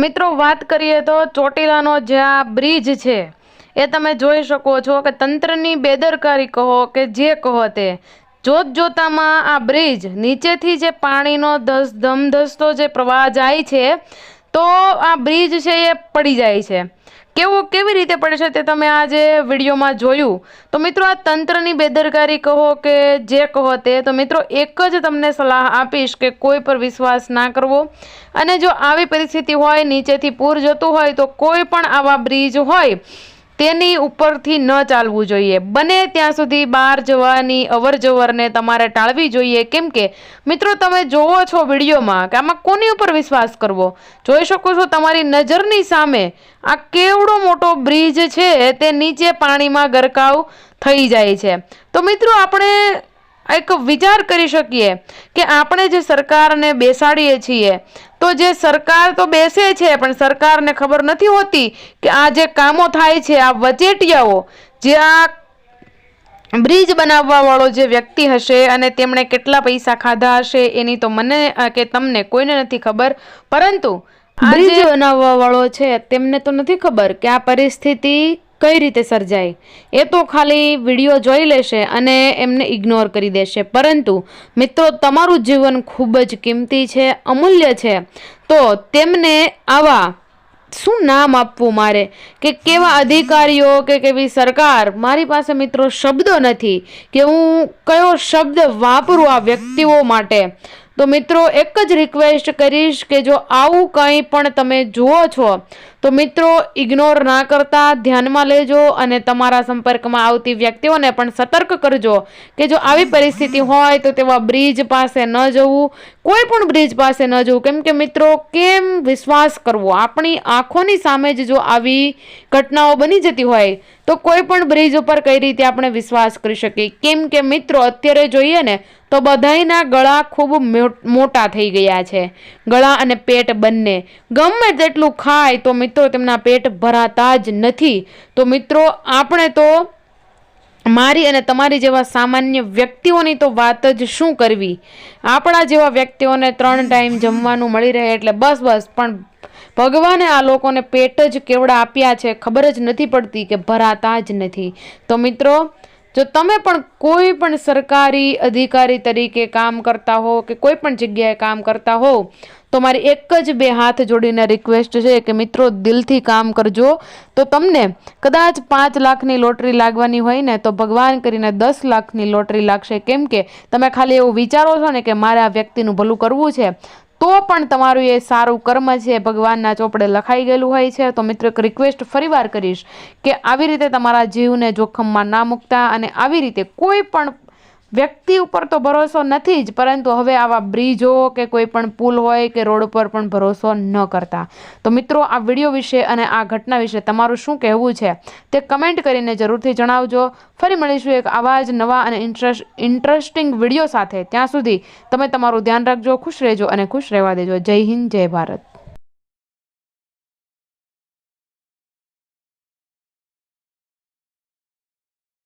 મિત્રો, વાત કરીએ તો ચોટીલાનો જે આ બ્રિજ છે, એ તમે જોઈ શકો છો કે તંત્રની બેદરકારી કહો કે જે કહો તે જોત જોતામાં આ બ્રિજ નીચેથી જે પાણીનો ધસ, ધમધસતો જે પ્રવાહ જાય છે, તો આ બ્રિજ છે એ પડી જાય છે. કેવું કેવી રીતે પડે છે તે તમે આ જે વિડીયોમાં જોયું? તો મિત્રો આ તંત્રની બેદરકારી કહો કે જે કહો તે, તો મિત્રો એક જ તમને સલાહ આપીશ કે કોઈ પર વિશ્વાસ ના કરવો. અને જો આવી પરિસ્થિતિ હોય, નીચેથી પૂર જતું હોય, તો કોઈ પણ આવા બ્રિજ હોય તેની ઉપરથી ન ચાલવું જોઈએ. બને ત્યાં સુધી બહાર જવાની અવર જવરને તમારે ટાળવી જોઈએ. કેમ કે, મિત્રો, તમે જોવો છો વિડીયોમાં કે આમાં કોની ઉપર વિશ્વાસ કરવો? જોઈ શકો છો તમારી નજરની સામે આ કેવડો મોટો બ્રિજ છે. તે નીચે પાણીમાં ગરકાવ થઈ જાય છે. તો મિત્રો, આપણે એક વિચાર કરી શકીએ કે આપણે જે સરકારને બેસાડીએ છીએ તો જે સરકાર તો બેસે છે પણ સરકારને ખબર નથી હોતી કે આ જે કામો થાય છે આ વચેટિયાઓ જે આ બ્રિજ બનાવવા વાળો જે વ્યક્તિ હશે અને તેમણે કેટલા પૈસા ખાધા હશે એની તો મને કે તમને કોઈને નથી ખબર. પરંતુ બ્રિજ જે બનાવવા વાળો છે તેમને તો નથી ખબર કે આ પરિસ્થિતિ કઈ રીતે સર્જાય? એ તો ખાલી વીડિયો જોઈ લેશે અને એમને ઇગ્નોર કરી દેશે. પરંતુ મિત્રો, તમારું જીવન ખૂબ જ કિંમતી છે, અમૂલ્ય છે. તો તેમને આવા શું નામ આપવું મારે? કે કેવા અધિકારીઓ કે કેવી સરકાર? મારી પાસે મિત્રો શબ્દો નથી કે હું કયો શબ્દ વાપરું આ વ્યક્તિઓ માટે? તો મિત્રો, એક જ રિક્વેસ્ટ કરીશ કે જો આવું કંઈ પણ તમે જુઓ છો, તો મિત્રો ઇગ્નોર ના કરતા ધ્યાનમાં લેજો અને તમારા સંપર્કમાં આવતી વ્યક્તિઓને પણ સતર્ક કરજો કે જો આવી પરિસ્થિતિ હોય તો તેવા બ્રિજ પાસે ન જવું, કોઈ પણ બ્રિજ પાસે ન જવું. કેમ કે મિત્રો, કેમ વિશ્વાસ કરવો? આપણી આંખોની સામે જ જો આવી ઘટનાઓ બની જતી હોય, તો કોઈ પણ બ્રિજ ઉપર કઈ રીતે આપણે વિશ્વાસ કરી શકીએ? કેમ કે મિત્રો, અત્યારે જોઈએ ને તો બધાયના ગળા ખૂબ મોટા થઈ ગયા છે. ગળા અને પેટ બંને. ગમે તેટલું ખાય તો મિત્રો તેમના પેટ ભરાતા જ નથી. તો મિત્રો, આપણે તો મારી અને તમારી જેવા સામાન્ય વ્યક્તિઓની તો વાત જ શું કરવી? આપણા જેવા વ્યક્તિઓને ત્રણ ટાઈમ જમવાનું મળી રહે એટલે બસ બસ. પણ ભગવાને આ લોકોને પેટ જ કેવડા આપ્યા છે ખબર જ નથી પડતી કે ભરાતા જ નથી. તો મિત્રો જો તમે પણ કોઈ પણ સરકારી અધિકારી તરીકે કામ કરતા હો કે કોઈ પણ જગ્યાએ કામ કરતા હો, તો મારી એક જ બે હાથ જોડીને રિક્વેસ્ટ છે કે મિત્રો દિલથી કામ કરજો. તો તમને કદાચ પાંચ લાખની લોટરી લાગવાની હોય ને, તો ભગવાન કરીને દસ લાખની લોટરી લાગશે. કેમ કે તમે ખાલી એવું વિચારો છો ને કે મારે આ વ્યક્તિનું ભલું કરવું છે. તો પણ તમારું એ સારું કર્મ છે, ભગવાનના ચોપડે લખાઈ ગયેલું હોય છે, તો મિત્રો એક રિક્વેસ્ટ ફરીવાર કરીશ કે આવી રીતે તમારા જીવને જોખમમાં ના મૂકતા અને આવી રીતે કોઈ પણ વ્યક્તિ ઉપર તો ભરોસો નથી જ, પરંતુ હવે આવા બ્રિજો કે કોઈ પણ પુલ હોય કે રોડ ઉપર પણ ભરોસો ન કરતા. તો મિત્રો, આ વીડિયો વિશે અને આ ઘટના વિશે તમારું શું કહેવું છે તે કમેન્ટ કરીને જરૂરથી જણાવજો. ફરી મળીશું એક આવા જ નવા અને ઇન્ટરેસ્ટ ઇન્ટરેસ્ટિંગ વીડિયો સાથે. ત્યાં સુધી તમે તમારું ધ્યાન રાખજો, ખુશ રહેજો અને ખુશ રહેવા દેજો. જય હિન્દ, જય ભારત.